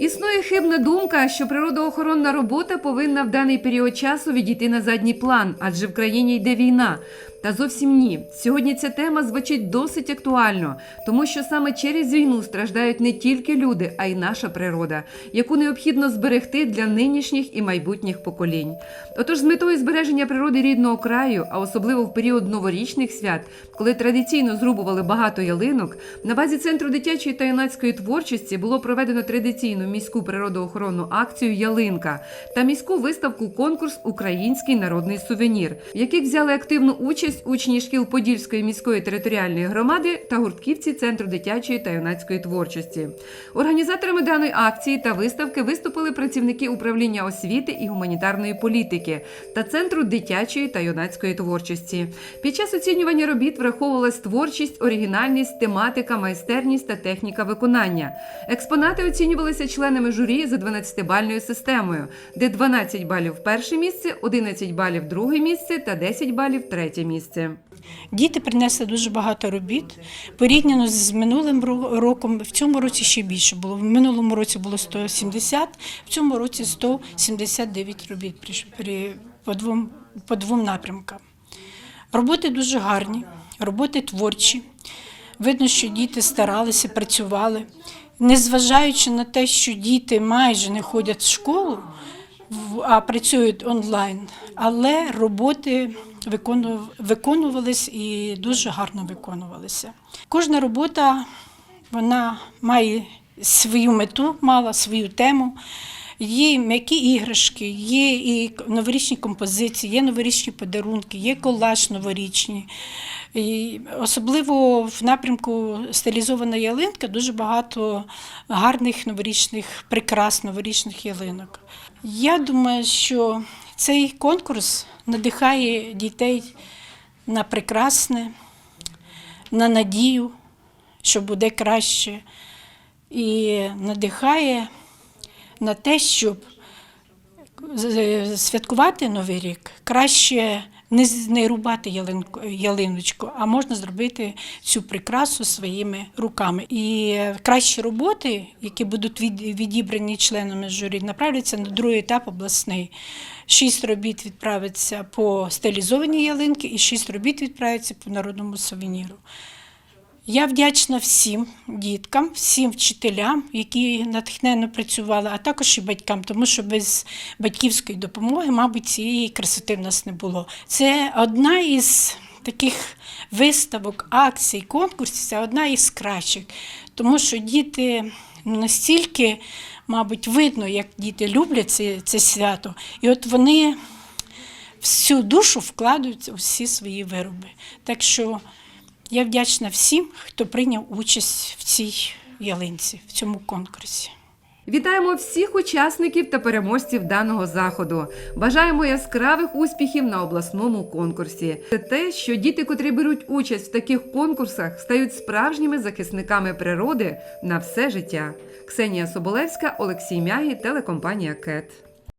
Існує хибна думка, що природоохоронна робота повинна в даний період часу відійти на задній план, адже в країні йде війна. Та зовсім ні. Сьогодні ця тема звучить досить актуально, тому що саме через війну страждають не тільки люди, а й наша природа, яку необхідно зберегти для нинішніх і майбутніх поколінь. Отож, з метою збереження природи рідного краю, а особливо в період новорічних свят, коли традиційно зрубували багато ялинок, на базі центру дитячої та юнацької творчості було проведено традиційну міську природоохоронну акцію Ялинка та міську виставку конкурс Український народний сувенір, в яких взяли активну участь учні шкіл Подільської міської територіальної громади та гуртківці центру дитячої та юнацької творчості. Організаторами даної акції та виставки виступили працівники управління освіти і гуманітарної політики та центру дитячої та юнацької творчості. Під час оцінювання робіт враховувалась творчість, оригінальність, тематика, майстерність та техніка виконання. Експонати оцінювалися членами журі за 12-бальною системою, де 12 балів перше місце, 11 балів друге місце та 10 балів третє місце. Діти принесли дуже багато робіт порівняно з минулим роком. В цьому році ще більше було. В минулому році було 170, в цьому році 179 робіт при- по двом, по двом напрямкам. Роботи дуже гарні, роботи творчі. Видно, що діти старалися, працювали. Незважаючи на те, що діти майже не ходять в школу, працюють онлайн, але роботи викону- виконувались і дуже гарно виконувалися. Кожна робота вона має свою мету, мала свою тему. Є м'які іграшки, є і новорічні композиції, є новорічні подарунки, є колаж новорічні. І особливо в напрямку стилізована ялинка дуже багато гарних новорічних прикрас, новорічних ялинок. Я думаю, що цей конкурс надихає дітей на прекрасне, на надію, що буде краще, і надихає на те, щоб святкувати Новий рік краще не, не рубати ялинку, ялиночку, а можна зробити цю прикрасу своїми руками. І кращі роботи, які будуть від, відібрані членами журі, направляться на другий етап обласний. Шість робіт відправиться по стилізованій ялинки і шість робіт відправиться по народному сувеніру. Я вдячна всім діткам, всім вчителям, які натхненно працювали, а також і батькам, тому що без батьківської допомоги, мабуть, цієї красоти в нас не було. Це одна із таких виставок, акцій, конкурсів, це одна із кращих, тому що діти настільки, мабуть, видно, як діти люблять це, це свято, і от вони всю душу вкладають у всі свої вироби. Так що я вдячна всім, хто прийняв участь в цій ялинці, в цьому конкурсі. Вітаємо всіх учасників та переможців даного заходу. Бажаємо яскравих успіхів на обласному конкурсі. Це те, що діти, котрі беруть участь в таких конкурсах, стають справжніми захисниками природи на все життя. Ксенія Соболевська, Олексій Мягі, телекомпанія КЕТ.